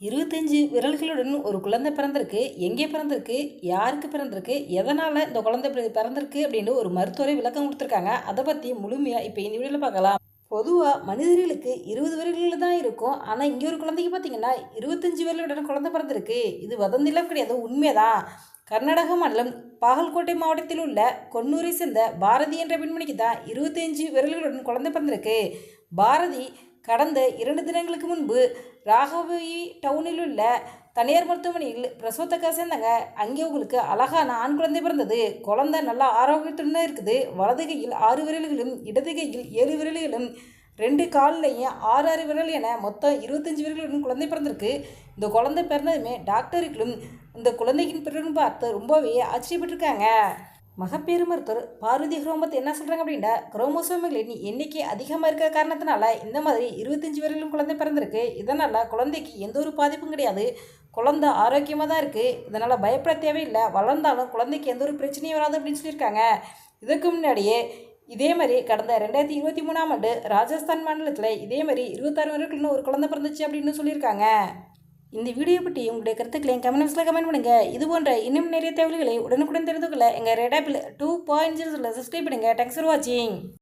இருபத்தஞ்சு விரல்களுடன் ஒரு குழந்தை பிறந்திருக்கு எங்கே பிறந்திருக்கு யாருக்கு பிறந்திருக்கு எதனால் இந்த குழந்தை பிற- பிறந்திருக்கு அப்படின்னு ஒரு மருத்துவரை விளக்கம் கொடுத்துருக்காங்க. அதை பற்றி முழுமையாக இப்போ இந்த வீடியோவில் பார்க்கலாம். பொதுவாக மனிதர்களுக்கு இருபது விரல்கள் தான் இருக்கும். ஆனால் இங்கே ஒரு குழந்தைக்கு பார்த்தீங்கன்னா இருபத்தஞ்சு விரலுடன் குழந்தை பிறந்திருக்கு. இது வதந்திலாம் கிடையாது. உண்மைதான் கர்நாடக மாநிலம் பாகல்கோட்டை மாவட்டத்தில் உள்ள கொன்னூரை சேர்ந்த பாரதி என்ற பெண்மணிக்கு தான் இருபத்தஞ்சு விரல்களுடன் குழந்தை பிறந்திருக்கு. பாரதி கடந்த இரண்டு தினங்களுக்கு முன்பு ராகவி டவுனில் உள்ள தனியார் மருத்துவமனையில் பிரசவத்துக்காக சேர்ந்தாங்க அங்கே உங்களுக்கு அழகான ஆண் குழந்தை பிறந்தது. குழந்தை நல்லா ஆரோக்கியத்துடன் இருக்குது. வலது கையில் ஆறு விரல்களும் இடது கையில் ஏழு விரல்களும் ரெண்டு கால்லையும் ஆறு ஆறு விரல் என மொத்தம் இருபத்தஞ்சு விரல்களுடன் குழந்தை பிறந்திருக்கு. இந்த குழந்தை பிறந்ததுமே டாக்டர்களும் இந்த குழந்தையின் பிறகு பார்த்து ரொம்பவே ஆச்சரியப்பட்டிருக்காங்க. மகப்பேறு மருத்துவர் பார்வதி குரோமத்தை என்ன சொல்கிறாங்க அப்படின்னா குரோமோசோம்களின் எண்ணிக்கை அதிகமாக இருக்கிற காரணத்தினால இந்த மாதிரி இருபத்தஞ்சி வரையிலும் குழந்தை பிறந்திருக்கு. இதனால் குழந்தைக்கு எந்த ஒரு பாதிப்பும் கிடையாது. குழந்தை ஆரோக்கியமாக தான் இருக்குது இதனால் பயப்பட தேவையில்லை. வளர்ந்தாலும் குழந்தைக்கு எந்த ஒரு பிரச்சனையும் வராது அப்படின்னு சொல்லியிருக்காங்க. இதுக்கு முன்னாடியே இதே மாதிரி கடந்த ரெண்டாயிரத்தி இருபத்தி மூணாம் ஆண்டு ராஜஸ்தான் மாநிலத்தில் இதே மாதிரி இருபத்தாறு வரைக்கும் ஒரு குழந்தை பிறந்துச்சு அப்படின்னு சொல்லியிருக்காங்க. இந்த வீடியோ பற்றி உங்களுடைய கருத்துக்களை கமெண்ட் பாக்ஸில் கமெண்ட் பண்ணுங்கள் இது போன்ற இன்னும் நிறைய தகவல்களை உடனுக்குடன் தெரிந்து கொள்ள எங்கள் ரெடாப்பில் டூ பாயிண்ட் ஜீரோ சப்ஸ்கிரைப் பண்ணுங்கள் தேங்க்ஸ் ஃபார் வாட்சிங்